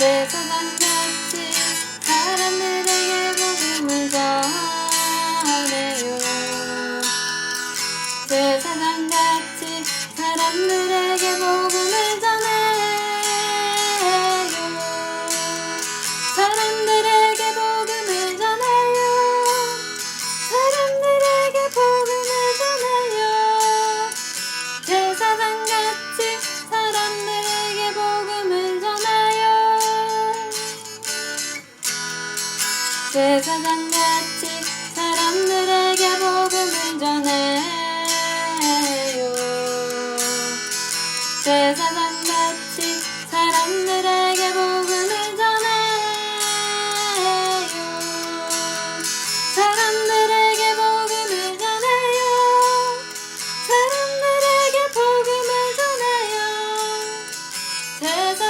세상같이 사람들에게 복음을 전해요. 사람들에게 복음을 제사장같이 사람들에게 복음을 전해요. 제사장같이 사람들에게 복음을 전해요. 사람들에게 복음을 전해요. 사람들에게 복음을 전해요. 제사